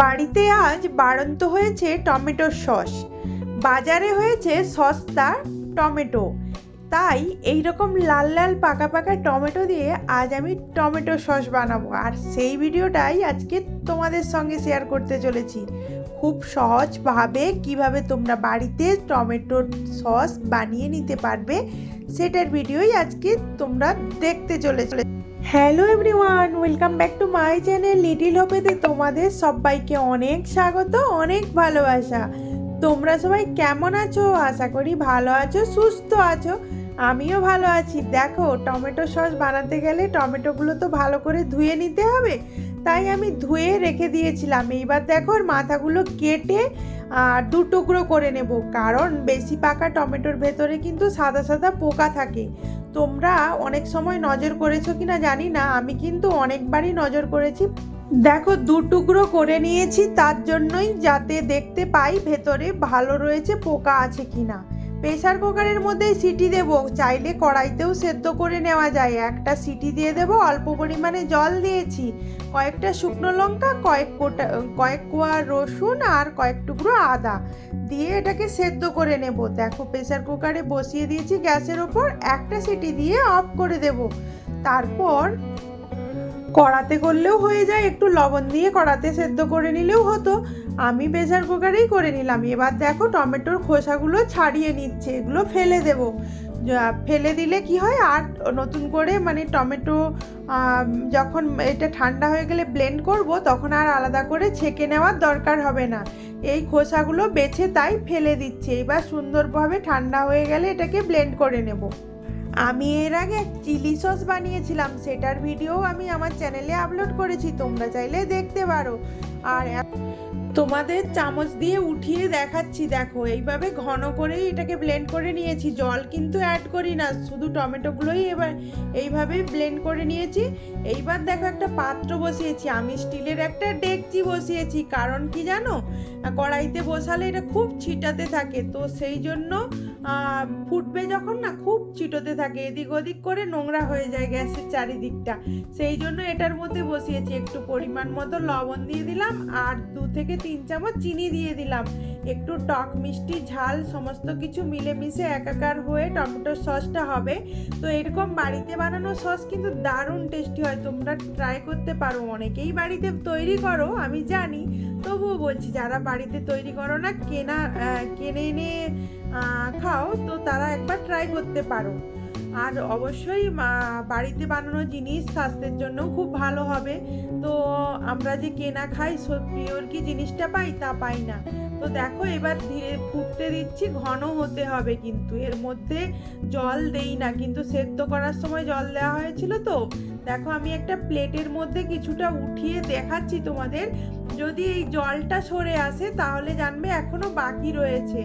বাড়িতে আজ বাড়ন্ত হয়েছে টমেটোর সস। বাজারে হয়েছে সস্তা টমেটো। তাই এই রকম লাল লাল পাকা পাকা টমেটো দিয়ে আজ আমি টমেটো সস বানাবো। আর সেই ভিডিওটাই আজকে তোমাদের সঙ্গে শেয়ার করতে চলেছি। খুব সহজভাবে কীভাবে তোমরা বাড়িতে টমেটোর সস বানিয়ে নিতে পারবে, সেটার ভিডিওই আজকে তোমরা দেখতে চলে চলে hello everyone, welcome back to my channel little হোপেতে তোমাদের সবাইকে অনেক স্বাগত, অনেক ভালোবাসা। তোমরা সবাই কেমন আছো? আশা করি ভালো আছো, সুস্থ আছো, আমিও ভালো আছি। দেখো, টমেটো সস বানাতে গেলে টমেটোগুলো তো ভালো করে ধুয়ে নিতে হবে, তাই আমি ধুয়ে রেখে দিয়েছিলাম। এইবার দেখো মাথাগুলো কেটে আর দু টুকরো করে নেব, কারণ বেশি পাকা টমেটোর ভেতরে কিন্তু সাদা সাদা পোকা থাকে। তোমরা অনেক সময় নজর করেছ কিনা জানি না, আমি কিন্তু অনেকবারই নজর করেছি। দেখো, দু টুকরো করে নিয়েছি, তার জন্যই যাতে দেখতে পাই ভেতরে ভালো রয়েছে, পোকা আছে কিনা। প্রেসার কুকারের মধ্যে সিটি দেব, চাইলে কড়াইতেও সেদ্ধ করে নেওয়া যায়। একটা সিটি দিয়ে দেব, অল্প পরিমাণে জল দিয়েছি। কয়েকটা শুকনো লঙ্কা, কয়েক কোটা, কয়েক কোয়া রসুন আর কয়েক টুকরো আদা। দিয়ে এটাকে সেদ্ধ করে নেব। দেখো প্রেসার কুকারে বসিয়ে দিয়েছি গ্যাসের ওপর, একটা সিটি দিয়ে অফ করে দেব। তারপর কড়াতে করলেও হয়ে যায়, একটু লবণ দিয়ে কড়াতে সেদ্ধ করে নিলেও হতো। আমি প্রেসার কুকারেই করে নিলাম। এবার দেখো টমেটোর খোসাগুলো ছাড়িয়ে নিচ্ছে, এগুলো ফেলে দেব। ফেলে দিলে কি হয়? আর নতুন করে মানে টমেটো যখন এটা ঠান্ডা হয়ে গেলে ব্লেন্ড করব, তখন আর আলাদা করে ছেঁকে নেওয়ার দরকার হবে না। এই খোসাগুলো বেছে তাই ফেলে দিচ্ছে। এবার সুন্দরভাবে ঠান্ডা হয়ে গেলে এটাকে ব্লেন্ড করে নেব। আমি এর আগে চিলি সস বানিয়েছিলাম, সেটার ভিডিও আমি আমার চ্যানেলে আপলোড করেছি, তোমরা চাইলে দেখতে পারো। আর তোমাদের চামচ দিয়ে উঠিয়ে দেখাচ্ছি, দেখো, এইভাবে ঘন করেই এটাকে ব্লেন্ড করে নিয়েছি। জল কিন্তু অ্যাড করি না, শুধু টমেটোগুলোই এবার এইভাবে ব্লেন্ড করে নিয়েছি। এইবার দেখো একটা পাত্র বসিয়েছি, আমি স্টিলের একটা ডেকচি বসিয়েছি, কারণ কি জানো? কড়াইতে বসালে এটা খুব ছিটাতে থাকে, তো সেই জন্য ফুটবে যখন না খুব চিটোতে থাকে, এদিক ওদিক করে নোংরা হয়ে যায় গ্যাসের চারিদিকটা। সেই জন্য এটার মধ্যে বসিয়েছি, একটু পরিমাণ মতো লবণ দিয়ে দিলাম আর দু থেকে তিন চামচ চিনি দিয়ে দিলাম। একটু টক মিষ্টি, ঝাল, সমস্ত কিছু মিলেমিশে একাকার হয়ে টমেটোর সসটা হবে। তো এরকম বাড়িতে বানানো সস কিন্তু দারুণ টেস্টি হয়, তোমরা ট্রাই করতে পারো। অনেকেই বাড়িতে তৈরি করো, আমি জানি। তবুও বলছি, যারা বাড়িতে তৈরি করো না, কেনা কেনে এনে আহ, খাও তো তারা একবার ট্রাই করতে পারো। আর অবশ্যই বাড়িতে বানানো জিনিস স্বাস্থ্যের জন্য খুব ভালো হবে। তো আমরা যে কেনা খাই পিওর কি জিনিসটা পাই? তা পাই না। তো দেখো এবার ধীরে ফুটতে দিচ্ছি ঘন হতে হবে কিন্তু। এর মধ্যে জল দেই না কিন্তু সেদ্ধ করার সময় জল দেওয়া হয়েছিল তো দেখো, আমি একটা প্লেটের মধ্যে কিছুটা উঠিয়ে দেখাচ্ছি তোমাদের। যদি এই জলটা সরে আসে, তাহলে জানবে এখনও বাকি রয়েছে।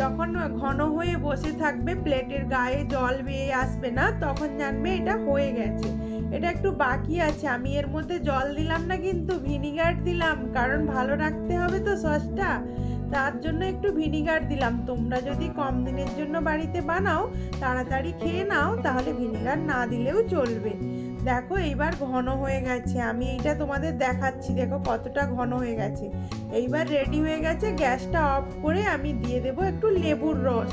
যখন ঘন হয়ে বসে থাকবে, প্লেটের গায়ে জল বেয়ে আসবে না, তখন জানবে এটা হয়ে গেছে। এটা একটু বাকি আছে। আমি এর মধ্যে জল দিলাম না, কিন্তু ভিনিগার দিলাম। কারণ ভালো রাখতে হবে তো সসটা। তার জন্য একটু ভিনিগার দিলাম। তোমরা যদি কম দিনের জন্য বাড়িতে বানাও, তাড়াতাড়ি খেয়ে নাও, তাহলে ভিনিগার না দিলেও চলবে। দেখো এইবার ঘন হয়ে গেছে। আমি এইটা তোমাদের দেখাচ্ছি। দেখো কতটা ঘন হয়ে গেছে। এইবার রেডি হয়ে গেছে গ্যাসটা অফ করে আমি দিয়ে দেবো একটু লেবুর রস।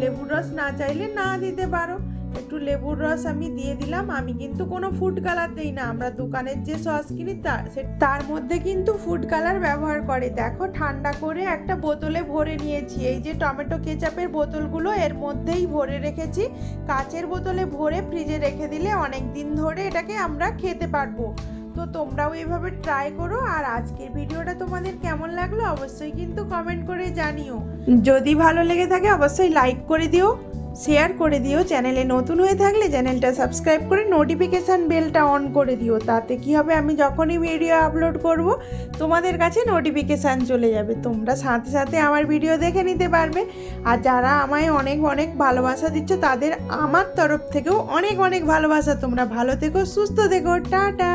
লেবুর রস না চাইলে না দিতে পারো। একটু লেবুর রস আমি দিয়ে দিলাম। আমি কিন্তু কোনো ফুড কালার দিই না। আমরা দোকানের যে সস কিনি তার তার মধ্যে কিন্তু ফুড কালার ব্যবহার করে। দেখো, ঠান্ডা করে একটা বোতলে ভরে নিয়েছি। এই যে টমেটো কেচাপের বোতলগুলো, এর মধ্যেই ভরে রেখেছি। কাচের বোতলে ভরে ফ্রিজে রেখে দিলে অনেক দিন ধরে এটাকে আমরা খেতে পারব। তো তোমরাও এইভাবে ট্রাই করো। আর আজকের ভিডিওটা তোমাদের কেমন লাগল, অবশ্যই কিন্তু কমেন্ট করে জানিও। যদি ভালো লেগে থাকে, অবশ্যই লাইক করে দিও। শেয়ার করে দিও চ্যানেলে নতুন হয়ে থাকলে চ্যানেলটা সাবস্ক্রাইব করে নোটিফিকেশান বেলটা অন করে দিও। তাতে কি হবে? আমি যখনই ভিডিও আপলোড করব, তোমাদের কাছে নোটিফিকেশান চলে যাবে। তোমরা সাথে সাথে আমার ভিডিও দেখে নিতে পারবে। আর যারা আমায় অনেক অনেক ভালোবাসা দিচ্ছ, তাদের আমার তরফ থেকেও অনেক অনেক ভালোবাসা। তোমরা ভালো থেকো, সুস্থ থেকো। টাটা!